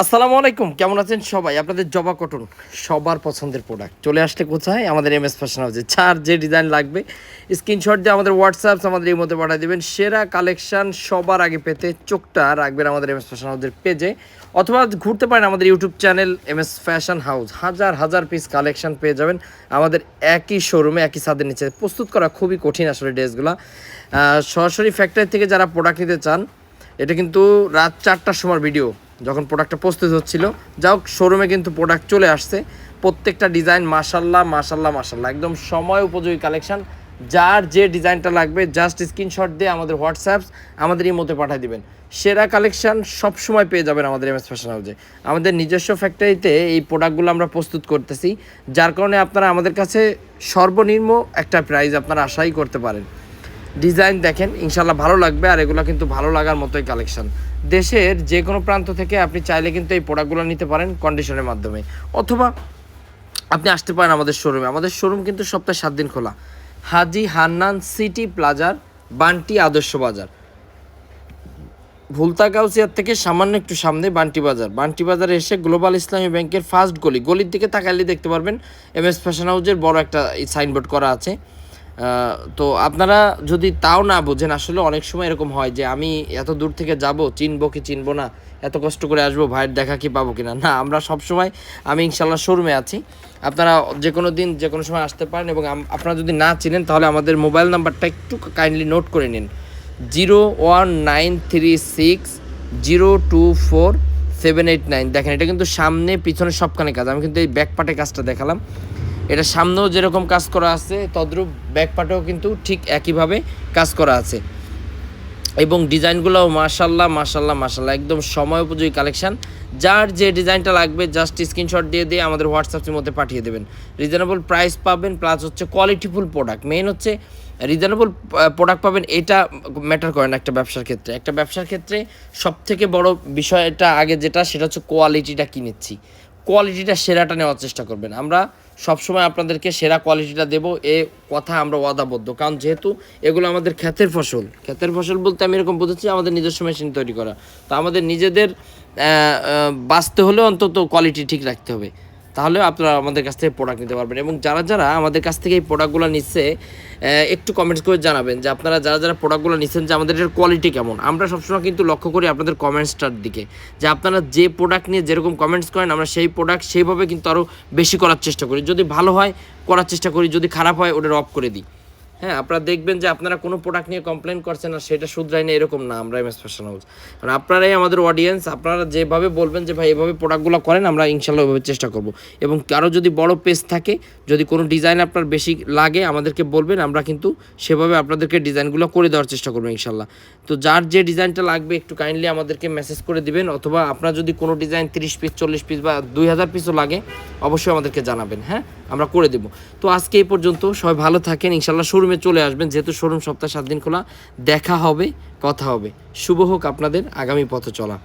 আসসালামু আলাইকুম, কেমন আছেন সবাই? আপনাদের জবা কটন, সবার পছন্দের প্রোডাক্ট চলে আসতে কোথায়? আমাদের এম এস ফ্যাশন হাউসে চার যে ডিজাইন লাগবে স্ক্রিনশট দিয়ে আমাদের হোয়াটসঅ্যাপ আমাদের এই মধ্যে পাঠিয়ে দেবেন। সেরা কালেকশন সবার আগে পেতে চোখটা রাখবেন আমাদের এম এস ফ্যাশন হাউসের পেজে অথবা ঘুরতে পারেন আমাদের YouTube channel M S fashion house হাজার হাজার পিস কালেকশন পেয়ে যাবেন আমাদের একই শোরুমে একই ছাদের নিচে। প্রস্তুত করা খুবই কঠিন আসলে ড্রেসগুলো। সরাসরি ফ্যাক্টরি থেকে যারা প্রোডাক্ট নিতে চান, এটা কিন্তু রাত চারটার সময় ভিডিও যখন প্রোডাক্টটা প্রস্তুত হচ্ছিল। যা হোক শোরুমে কিন্তু প্রোডাক্ট চলে আসছে। প্রত্যেকটা ডিজাইন মাসাল্লাহ মাসাল্লাহ মাসাল্লাহ একদম সময় উপযোগী কালেকশন যার যে ডিজাইনটা লাগবে জাস্ট স্ক্রিনশট দিয়ে আমাদের হোয়াটসঅ্যাপ আমাদের এই মধ্যে পাঠিয়ে দিবেন। সেরা কালেকশন সবসময় পেয়ে যাবেন আমাদের এম এস ফ্যাশন হাউসে আমাদের নিজস্ব ফ্যাক্টরিতে এই প্রোডাক্টগুলো আমরা প্রস্তুত করতেছি। যার কারণে আপনারা আমাদের কাছে সর্বনিম্ন একটা প্রাইস আপনারা আশাই করতে পারেন। ডিজাইন দেখেন ইনশাল্লাহ ভালো লাগবে আর এগুলো কিন্তু ভালো লাগার মতোই কালেকশন দেশের যে কোনো প্রান্ত থেকে আপনি চাইলে কিন্তু এই প্রোডাক্টগুলো নিতে পারেন কন্ডিশনের মাধ্যমে। অথবা আপনি আসতে পারেন আমাদের শোরুমে আমাদের শোরুম কিন্তু সপ্তাহে সাত দিন খোলা। হাজি হান্নান সিটি প্লাজার বান্টি আদর্শ বাজার। ভুলতা গাউসিয়ার থেকে সামান্য একটু সামনে বান্টি বাজার। বান্টি বাজারে এসে গ্লোবাল ইসলামী ব্যাংকের ফার্স্ট গলি। গলির দিকে তাকাইলে দেখতে পারবেন এম এস ফ্যাশন হাউজের বড় একটা সাইনবোর্ড করা আছে। তো আপনারা যদি তাও না বোঝেন, আসলে অনেক সময় এরকম হয় যে আমি এত দূর থেকে যাব, চিনবো কি চিনবো না, এত কষ্ট করে আসব, ভাইয়ের দেখা কি পাবো কিনা? না, আমরা সব সময়, আমি ইনশাল্লাহ শোরুমে আছি। আপনারা যে কোনো দিন, যে কোনো সময় আসতে পারেন এবং আপনারা যদি না চিনেন, তাহলে আমাদের মোবাইল নাম্বারটা একটু কাইন্ডলি নোট করে নিন। Zero one nine three six zero two four seven eight nine. দেখেন, এটা কিন্তু সামনে, পিছনে সবখানে কাজ। আমি কিন্তু এই ব্যাক পার্টে কাজটা দেখালাম। এটা সামনেও যেরকম কাজ করা আছে, তদ্রূপ ব্যাক পার্টেও কিন্তু ঠিক একইভাবে কাজ করা আছে। এবং ডিজাইনগুলোও মাশাল্লাহ মাশাল্লাহ মাশাল্লাহ, একদম সময় উপযোগী কালেকশন যার যে ডিজাইনটা লাগবে জাস্ট স্ক্রিনশট দিয়ে দিয়ে আমাদের হোয়াটসঅ্যাপের মধ্যে পাঠিয়ে দেবেন। রিজনেবল প্রাইস পাবেন প্লাস হচ্ছে কোয়ালিটিফুল প্রোডাক্ট মেইন হচ্ছে রিজনেবল প্রোডাক্ট পাবেন, এটা ম্যাটার করে না একটা ব্যবসার ক্ষেত্রে। একটা ব্যবসার ক্ষেত্রে সব থেকে বড় বিষয়টা আগে যেটা, সেটা হচ্ছে কোয়ালিটিটা কিনেছি কোয়ালিটিটা সেরাটা নেওয়ার চেষ্টা করবেন। আমরা সবসময় আপনাদেরকে সেরা কোয়ালিটিটা দেবো। এ কথা আমরা ওয়াদাবদ্ধ। কারণ যেহেতু এগুলো আমাদের ক্ষেতের ফসল। ক্ষেতের ফসল বলতে আমি এরকম বুঝেছি আমাদের নিজস্ব মেশিন তৈরি করা। তো আমাদের নিজেদের বাঁচতে হলে অন্তত কোয়ালিটি ঠিক রাখতে হবে। তাহলে আপনারা আমাদের কাছ থেকে প্রোডাক্ট নিতে পারবেন। এবং যারা যারা আমাদের কাছ থেকে এই প্রোডাক্টগুলো নিচ্ছে একটু কমেন্টস করে জানাবেন যে আপনারা যারা যারা প্রোডাক্টগুলো নিচ্ছেন যে আমাদের এর কোয়ালিটি কেমন। আমরা সবসময় কিন্তু লক্ষ্য করি আপনাদের কমেন্টসটার দিকে, যে আপনারা যে প্রোডাক্ট নিয়ে যেরকম কমেন্টস করেন, আমরা সেই প্রোডাক্ট সেইভাবে কিন্তু আরও বেশি করার চেষ্টা করি। যদি ভালো হয়, করার চেষ্টা করি, যদি খারাপ হয় ওটা অফ করে দিই। হ্যাঁ আপনারা দেখবেন যে আপনারা কোনো প্রোডাক্ট নিয়ে কমপ্লেন করছেন আর সেটা শুধরাই না এরকম না, আমরা এম এস ফ্যাশন হাউস কারণ আপনারাই আমাদের অডিয়েন্স আপনারা যেভাবে বলবেন যে ভাই এভাবে প্রোডাক্টগুলো করেন, আমরা ইনশাল্লাহ ওইভাবে চেষ্টা করব। এবং কারও যদি বড় পেজ থাকে, যদি কোনো ডিজাইন আপনার বেশি লাগে, আমাদেরকে বলবেন, আমরা কিন্তু সেভাবে আপনাদেরকে ডিজাইনগুলো করে দেওয়ার চেষ্টা করব ইনশাল্লাহ তো যার যে ডিজাইনটা লাগবে, একটু কাইন্ডলি আমাদেরকে মেসেজ করে দিবেন, অথবা আপনার যদি কোনো ডিজাইন তিরিশ পিস চল্লিশ পিস বা দুই হাজার পিসও লাগে, অবশ্যই আমাদেরকে জানাবেন হ্যাঁ? আমরা করে দেবো। তো আজকে এই পর্যন্ত সবাই ভালো থাকেন। ইনশাল্লাহ শোরুমে চলে আসবেন। যেহেতু শোরুম সপ্তাহে সাত দিন খোলা, দেখা হবে, কথা হবে। শুভ হোক আপনাদের, আগামী পথ চলা।